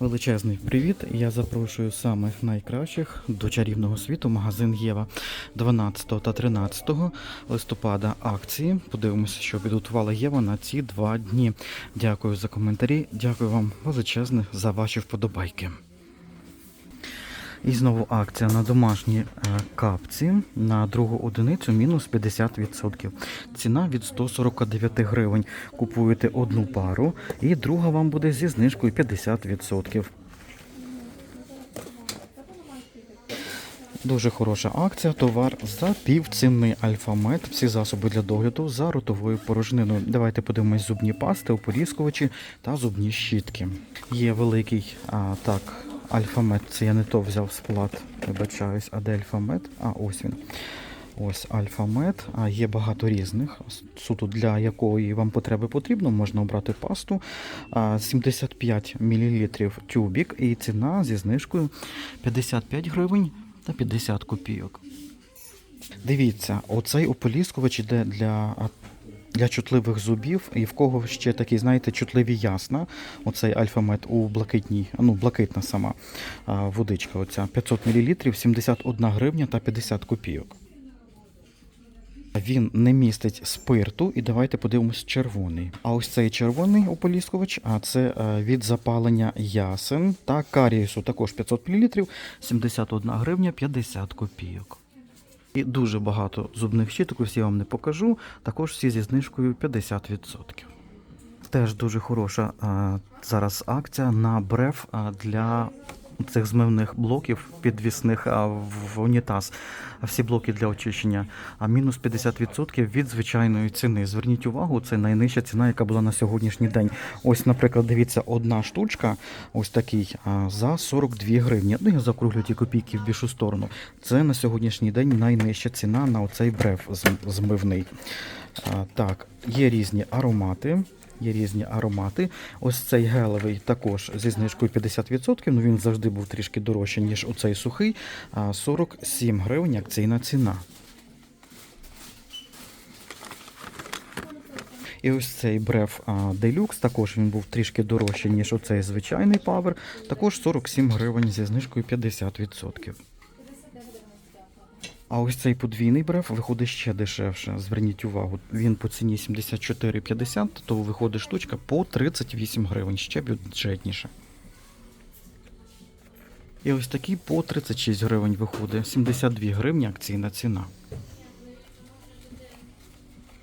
Величезний привіт! Я запрошую самих найкращих до чарівного світу магазин Єва 12 та 13 листопада акції. Подивимося, що підготувала Єва на ці два дні. Дякую за коментарі. Дякую вам величезне за ваші вподобайки. І знову акція на домашні е, капці на другу одиницю мінус 50%. Ціна від 149 гривень. Купуєте одну пару, і друга вам буде зі знижкою 50%. Дуже хороша акція. Товар за пів ціни Альфамет. Всі засоби для догляду за ротовою порожниною. Давайте подивимось зубні пасти, ополіскувачі та зубні щітки. Є великий а, так. Альфамет, це я не то взяв склад, вибачаюсь, а де альфамет? А, ось він. Ось альфамет. А є багато різних. Суто для якої вам потреби потрібно, можна обрати пасту. 75 мл тюбік і ціна зі знижкою 55 гривень та 50 копійок. Дивіться, оцей ополіскувач іде для для чутливих зубів, і в кого ще такий, знаєте, чутливі ясна. Оцей альфамет у блакитній, ну, блакитна сама водичка. Оця 500 мл, 71 гривня та 50 копійок. Він не містить спирту, і давайте подивимось червоний. А ось цей червоний ополіскувач, а це е, від запалення ясен та карієсу, також 500 мл, 71 гривня 50 копійок. І дуже багато зубних щиток, всі я вам не покажу. Також всі зі знижкою 50%. Теж дуже хороша а, зараз акція на бреф а, для цих змивних блоків підвісних в унітаз. Всі блоки для очищення. А мінус 50% від звичайної ціни. Зверніть увагу, це найнижча ціна, яка була на сьогоднішній день. Ось, наприклад, дивіться, одна штучка, ось такий, за 42 гривні. Ну, я закруглю ті копійки в більшу сторону. Це на сьогоднішній день найнижча ціна на оцей бреф зм- змивний. Так, є різні аромати. Є різні аромати. Ось цей гелевий також зі знижкою 50%, ну він завжди був трішки дорожчий, ніж оцей сухий. 47 гривень акційна ціна. І ось цей бреф Deluxe, також він був трішки дорожчий, ніж оцей звичайний Power. Також 47 гривень зі знижкою 50%. А ось цей подвійний бреф виходить ще дешевше. Зверніть увагу, він по ціні 74,50, то виходить штучка по 38 гривень, ще бюджетніше. І ось такий по 36 гривень виходить, 72 гривні акційна ціна.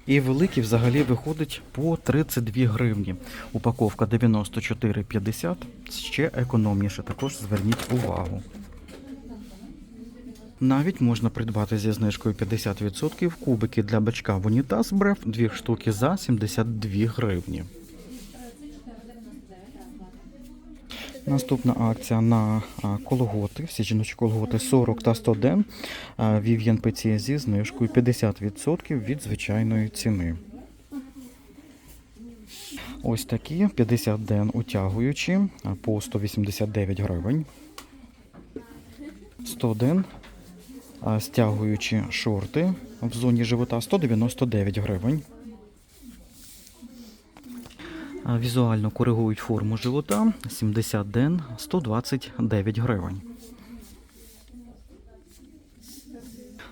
І великий взагалі виходить по 32 гривні. Упаковка 94,50, ще економніше, також зверніть увагу. Навіть можна придбати зі знижкою 50% кубики для бачка в унітаз бреф, дві штуки за 72 гривні. Наступна акція на колготи, всі жіночі колготи 40 та 100 ден. Вів'ян PC зі знижкою 50% від звичайної ціни. Ось такі 50 ден утягуючі по 189 гривень. 100 ден стягуючі шорти в зоні живота 199 гривень. Візуально коригують форму живота 70 ден 129 гривень.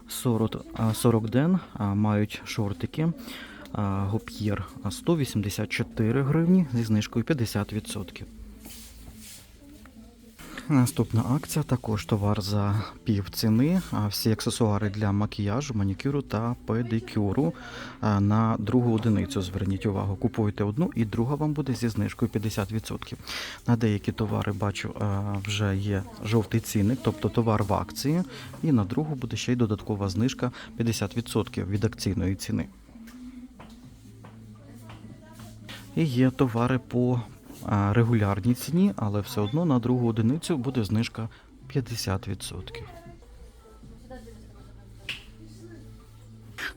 40, а, 40 ден мають шортики Гоп'єр а, 184 гривні зі знижкою 50%. Наступна акція також товар за пів ціни. Всі аксесуари для макіяжу, манікюру та педикюру на другу одиницю. Зверніть увагу, купуєте одну і друга вам буде зі знижкою 50%. На деякі товари бачу вже є жовтий цінник, тобто товар в акції, і на другу буде ще й додаткова знижка 50% від акційної ціни. І є товари по регулярній ціні, але все одно на другу одиницю буде знижка 50%.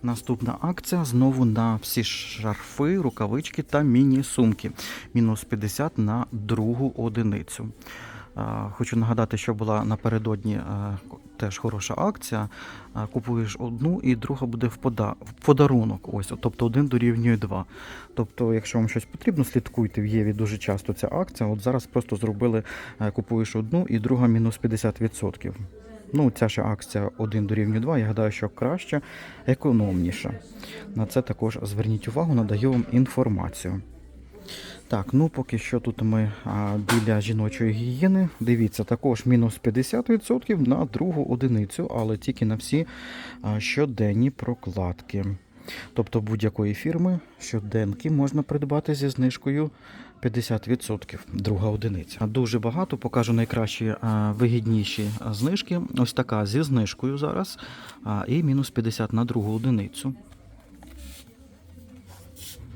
Наступна акція знову на всі шарфи, рукавички та міні-сумки. Мінус 50 на другу одиницю. Хочу нагадати, що була напередодні теж хороша акція. Купуєш одну і друга буде в, пода... в подарунок. Ось, тобто один дорівнює два. Тобто, якщо вам щось потрібно, слідкуйте в Єві дуже часто ця акція. От зараз просто зробили, е, купуєш одну і друга мінус 50%. Ну, ця ще акція 1 дорівнює 2, я гадаю, що краще, економніша. На це також зверніть увагу, надаю вам інформацію. Так, ну поки що тут ми а, біля жіночої гігієни. Дивіться, також мінус 50% на другу одиницю, але тільки на всі а, щоденні прокладки. Тобто будь-якої фірми щоденки можна придбати зі знижкою 50%, друга одиниця. Дуже багато, покажу найкращі вигідніші знижки. Ось така зі знижкою зараз, і мінус 50 на другу одиницю.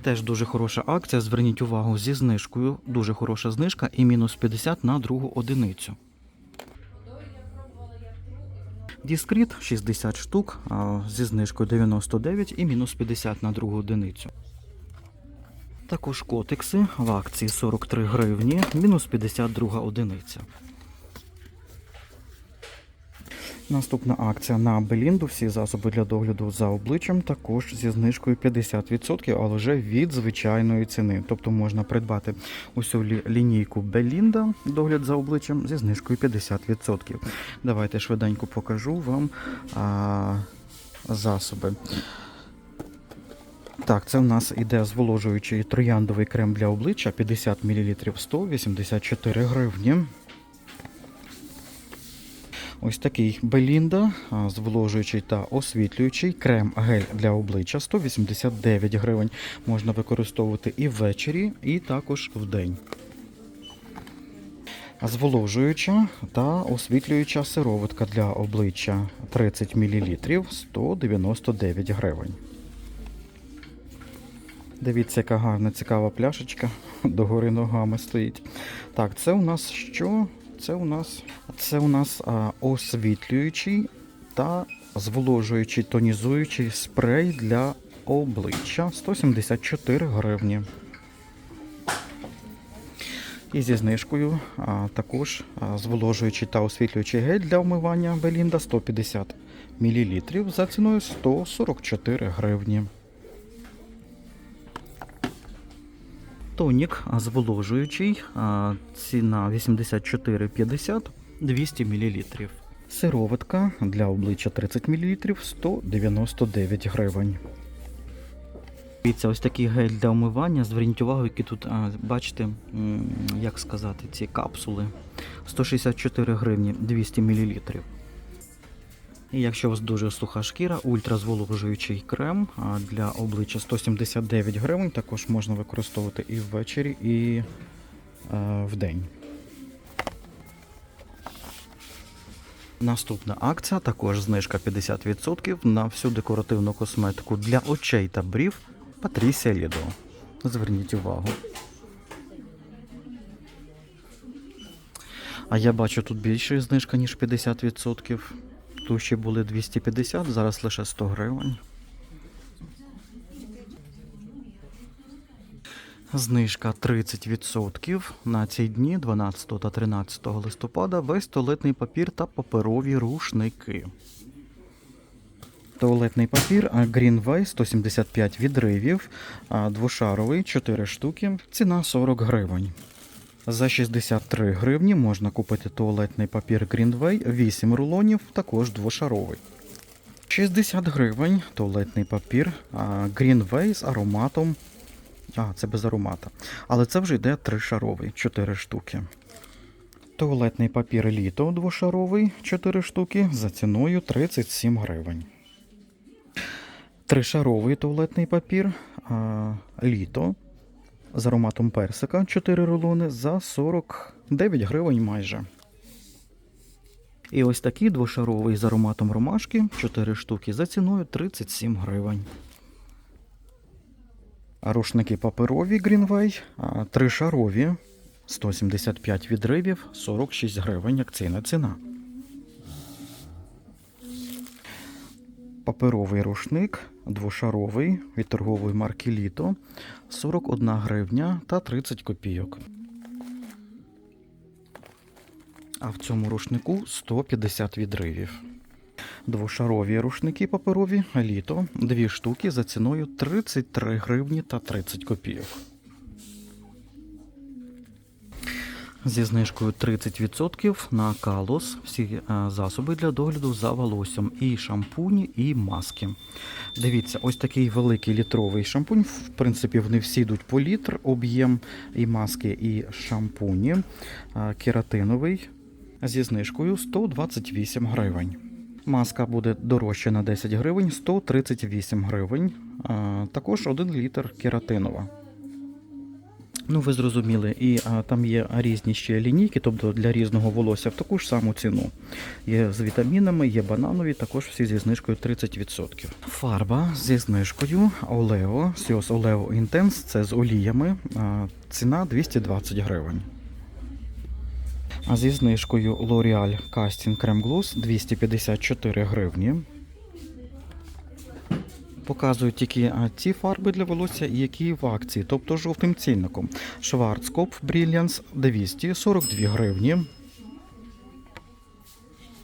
Теж дуже хороша акція. Зверніть увагу зі знижкою. Дуже хороша знижка і мінус 50 на другу одиницю. Діскріт 60 штук зі знижкою 99 і мінус 50 на другу одиницю. Також котикси в акції 43 гривні, мінус 52 одиниця. Наступна акція на Белінду. Всі засоби для догляду за обличчям також зі знижкою 50%, але вже від звичайної ціни. Тобто можна придбати усю лінійку Белінда, догляд за обличчям зі знижкою 50%. Давайте швиденько покажу вам а, засоби. Так, це у нас іде зволожуючий трояндовий крем для обличчя 50 мл 184 гривні. Ось такий Белінда, зволожуючий та освітлюючий крем гель для обличчя 189 гривень. Можна використовувати і ввечері, і також вдень. Зволожуюча та освітлююча сироватка для обличчя 30 мл 199 гривень. Дивіться, яка гарна цікава пляшечка догори ногами стоїть. Так, це у нас що? Це у нас, це у нас а, освітлюючий та зволожуючий тонізуючий спрей для обличчя 174 гривні. І зі знижкою а, також а, зволожуючий та освітлюючий гель для вмивання Белінда 150 мл за ціною 144 гривні. Тонік зволожуючий, ціна 84,50 200 мл. Сироватка для обличчя 30 мл 199 гривень. Дивіться, ось такий гель для омивання. Зверніть увагу, які тут, бачите, як сказати, ці капсули. 164 гривні 200 мл. І якщо у вас дуже суха шкіра, ультразволожуючий крем для обличчя 179 гривень. Також можна використовувати і ввечері, і е, вдень. Наступна акція, також знижка 50% на всю декоративну косметику для очей та брів Патрісія Лідо. Зверніть увагу. А я бачу тут більше знижка, ніж 50%. Туші були 250, зараз лише 100 гривень. Знижка 30% на ці дні 12 та 13 листопада весь туалетний папір та паперові рушники. Туалетний папір Greenway 175 відривів, двошаровий 4 штуки, ціна 40 гривень. За 63 гривні можна купити туалетний папір Greenway 8 рулонів, також двошаровий. 60 гривень туалетний папір Greenway з ароматом. А, це без аромата. Але це вже йде тришаровий, 4 штуки. Туалетний папір літо двошаровий 4 штуки за ціною 37 гривень. Тришаровий туалетний папір а, літо з ароматом персика 4 рулони за 49 гривень майже. І ось такий двошаровий з ароматом ромашки 4 штуки за ціною 37 гривень. Рушники паперові Greenway, тришарові 175 відривів 46 гривень акційна ціна. Паперовий рушник двошаровий від торгової марки Літо 41 гривня та 30 копійок. А в цьому рушнику 150 відривів. Двошарові рушники паперові літо. Дві штуки за ціною 33 гривні та 30 копійок. Зі знижкою 30% на калос всі е, засоби для догляду за волоссям, і шампуні, і маски. Дивіться, ось такий великий літровий шампунь. В принципі, вони всі йдуть по літр, об'єм і маски, і шампуні. Е, Кератиновий зі знижкою 128 гривень. Маска буде дорожча на 10 гривень, 138 гривень. Е, Також 1 літр кератинова. Ну, ви зрозуміли, і а, там є різні ще лінійки, тобто для різного волосся в таку ж саму ціну. Є з вітамінами, є бананові, також всі зі знижкою 30%. Фарба зі знижкою Олео, Сіос Олео Інтенс, це з оліями. А, ціна 220 гривень. А зі знижкою L'Oreal Casting Creme Gloss 254 гривні. Показують тільки ті фарби для волосся, які в акції, тобто жовтим цінником. Schwarzkopf Brilliance 242 гривні.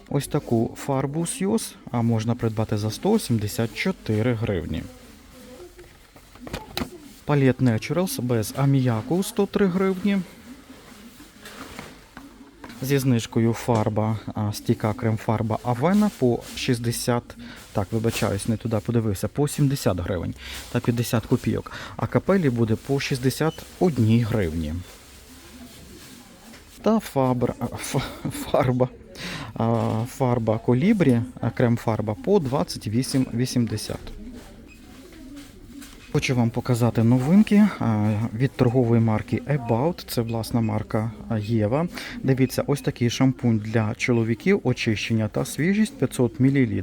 Ось таку фарбу Сйоз а можна придбати за 174 гривні. Палет Naturals без аміаку 103 гривні. Зі знижкою фарба, стійка крем-фарба Авена по 60, так, вибачаюсь, не туди подивився, по 70 гривень та 50 копійок. А капелі буде по 61 гривні. Та фабр, фарба, фарба колібрі, крем-фарба по 28,80. Хочу вам показати новинки від торгової марки About. Це власна марка Єва. Дивіться, ось такий шампунь для чоловіків, очищення та свіжість 500 мл.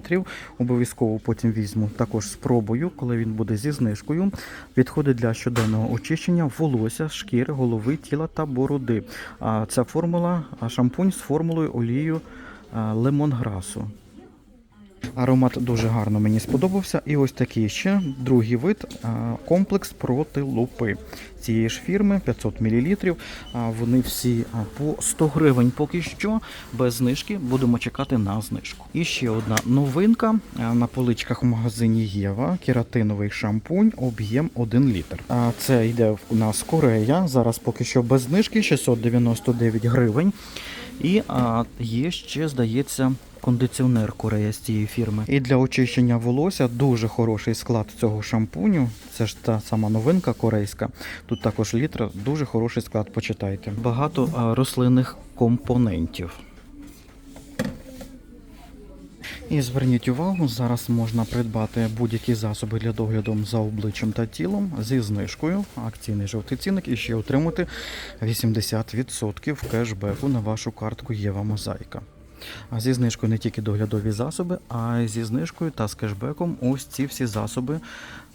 Обов'язково потім візьму також спробую, коли він буде зі знижкою. Підходить для щоденного очищення волосся, шкіри, голови, тіла та бороди. Ця формула шампунь з формулою олією лемонграсу. Аромат дуже гарно мені сподобався. І ось такий ще другий вид комплекс проти лупи цієї ж фірми 500 мл. Вони всі по 100 гривень поки що без знижки. Будемо чекати на знижку. І ще одна новинка на поличках в магазині Єва. Кератиновий шампунь, об'єм 1 літр. А, Це йде у нас Корея. Зараз поки що без знижки 699 гривень. І є ще, здається, кондиціонер Корея з цієї фірми. І для очищення волосся дуже хороший склад цього шампуню. Це ж та сама новинка корейська. Тут також літр, дуже хороший склад, почитайте. Багато рослинних компонентів. І зверніть увагу, зараз можна придбати будь-які засоби для догляду за обличчям та тілом зі знижкою, акційний жовтий цінник і ще отримати 80% кешбеку на вашу картку Єва Мозаїка. Зі знижкою не тільки доглядові засоби, а зі знижкою та з кешбеком ось ці всі засоби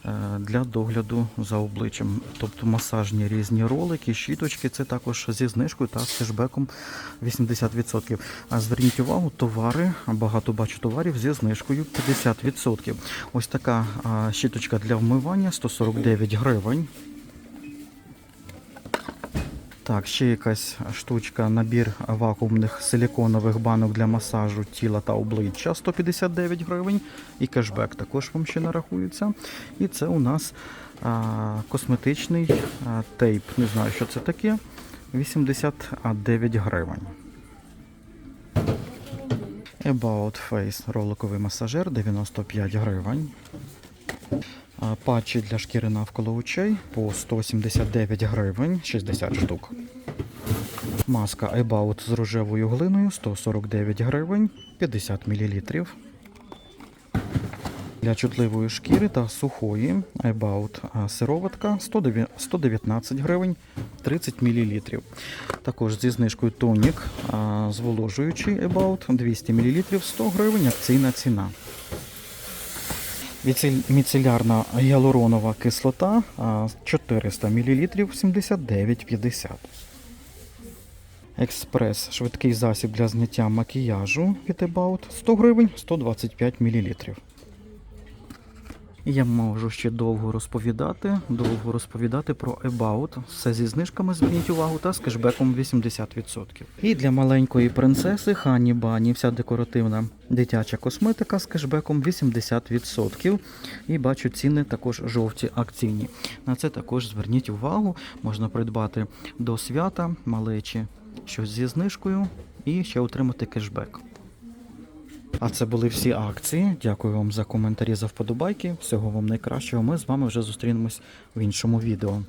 е, для догляду за обличчям. Тобто масажні різні ролики, щіточки, це також зі знижкою та з кешбеком 80%. А зверніть увагу, товари, багато бачу товарів зі знижкою 50%. Ось така щіточка для вмивання 149 гривень. Так, ще якась штучка, набір вакуумних силіконових банок для масажу тіла та обличчя 159 гривень. І кешбек також вам ще нарахується. І це у нас а, косметичний а, тейп. Не знаю, що це таке. 89 гривень. About Face роликовий масажер 95 гривень. Патчі для шкіри навколо очей по 179 гривень 60 штук. Маска About з рожевою глиною 149 гривень 50 мл. Для чутливої шкіри та сухої About сироватка 119 гривень 30 мл. Також зі знижкою тонік зволожуючий About 200 мл 100 гривень акційна ціна. Міцелярна гіалуронова кислота а, 400 мл 79,50. Експрес швидкий засіб для зняття макіяжу від About 100 гривень 125 мл. Я можу ще довго розповідати, довго розповідати про About. Все зі знижками зверніть увагу та з кешбеком 80%. І для маленької принцеси Хані Бані вся декоративна дитяча косметика з кешбеком 80%. І бачу ціни також жовті акційні. На це також зверніть увагу. Можна придбати до свята малечі щось зі знижкою і ще отримати кешбек. А це були всі акції. Дякую вам за коментарі, за вподобайки. Всього вам найкращого. Ми з вами вже зустрінемось в іншому відео.